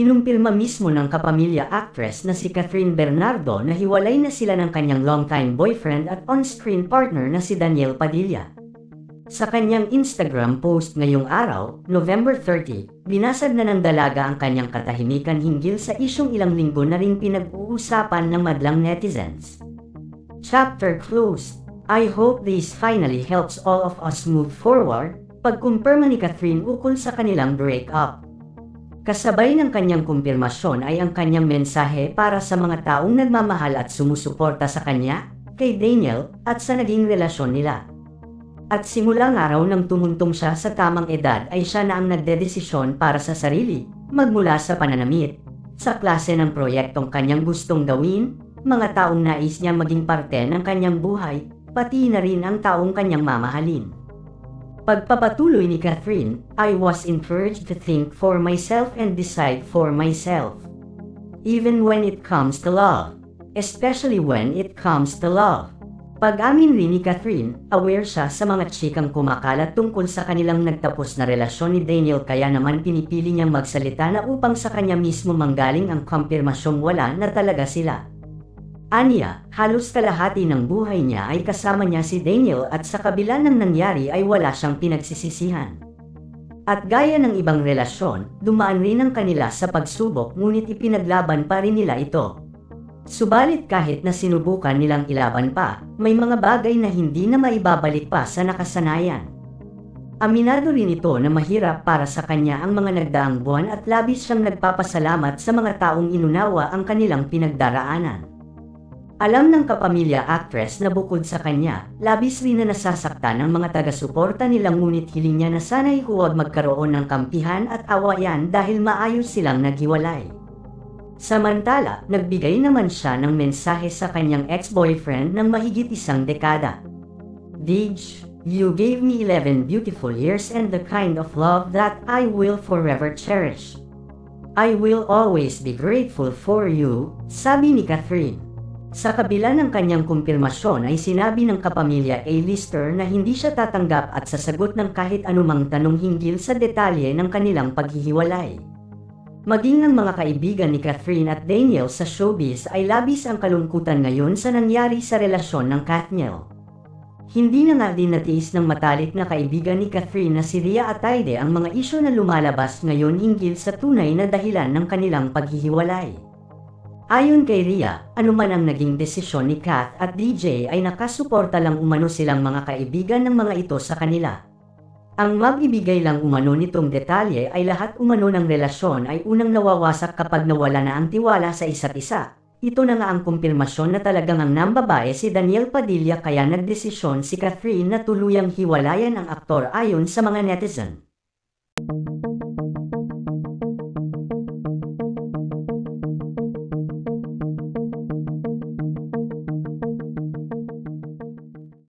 Kinumpirma mismo ng kapamilya actress na si Catherine Bernardo na hiwalay na sila ng kanyang longtime boyfriend at on-screen partner na si Daniel Padilla. Sa kanyang Instagram post ngayong araw, November 30, binasag na ng dalaga ang kanyang katahimikan hinggil sa isyong ilang linggo na rin pinag-uusapan ng madlang netizens. Chapter closed. I hope this finally helps all of us move forward, pagkumpirma ni Catherine ukol sa kanilang breakup. Kasabay ng kanyang kumpirmasyon ay ang kanyang mensahe para sa mga taong nagmamahal at sumusuporta sa kanya, kay Daniel, at sa naging relasyon nila. At simulang araw nang tumuntong siya sa tamang edad ay siya na ang nagdedesisyon para sa sarili, magmula sa pananamit, sa klase ng proyektong kanyang gustong gawin, mga taong nais niya maging parte ng kanyang buhay, pati na rin ang taong kanyang mamahalin. Pagpapatuloy ni Catherine, I was encouraged to think for myself and decide for myself. Even when it comes to love. Especially when it comes to love. Pag-amin rin ni Catherine, aware siya sa mga chikang kumakalat tungkol sa kanilang nagtapos na relasyon ni Daniel kaya naman pinipili niyang magsalita na upang sa kanya mismo manggaling ang kumpirmasyong wala na talaga sila. Anya, halos kalahati ng buhay niya ay kasama niya si Daniel at sa kabila ng nangyari ay wala siyang pinagsisisihan. At gaya ng ibang relasyon, dumaan rin ang kanila sa pagsubok ngunit ipinaglaban pa rin nila ito. Subalit kahit na sinubukan nilang ilaban pa, may mga bagay na hindi na maibabalik pa sa nakasanayan. Aminado rin ito na mahirap para sa kanya ang mga nagdaang buwan at labis siyang nagpapasalamat sa mga taong inunawa ang kanilang pinagdaraanan. Alam ng kapamilya actress na bukod sa kanya, labis rin na nasasaktan ng mga taga-suporta nilang ngunit hiling niya na sana'y huwag magkaroon ng kampihan at awayan dahil maayos silang naghiwalay. Samantala, nagbigay naman siya ng mensahe sa kanyang ex-boyfriend ng mahigit isang dekada. Dij, you gave me 11 beautiful years and the kind of love that I will forever cherish. I will always be grateful for you, sabi ni Catherine. Sa kabila ng kanyang kumpirmasyon ay sinabi ng kapamilya A-lister na hindi siya tatanggap at sasagot ng kahit anumang tanong hinggil sa detalye ng kanilang paghihiwalay. Maging ang mga kaibigan ni Catherine at Daniel sa showbiz ay labis ang kalungkutan ngayon sa nangyari sa relasyon ng Katniel. Hindi na nga din natiis ng matalik na kaibigan ni Catherine na si Ria Ataide ang mga isyo na lumalabas ngayon hinggil sa tunay na dahilan ng kanilang paghihiwalay. Ayon kay Ria, anuman ang naging desisyon ni Kath at DJ ay nakasuporta lang umano silang mga kaibigan ng mga ito sa kanila. Ang magbibigay lang umano nitong detalye ay lahat umano ng relasyon ay unang nawawasak kapag nawala na ang tiwala sa isa't isa. Ito na nga ang kumpirmasyon na talagang ang nambabae si Daniel Padilla kaya nagdesisyon si Catherine na tuluyang hiwalayan ang aktor ayon sa mga netizen.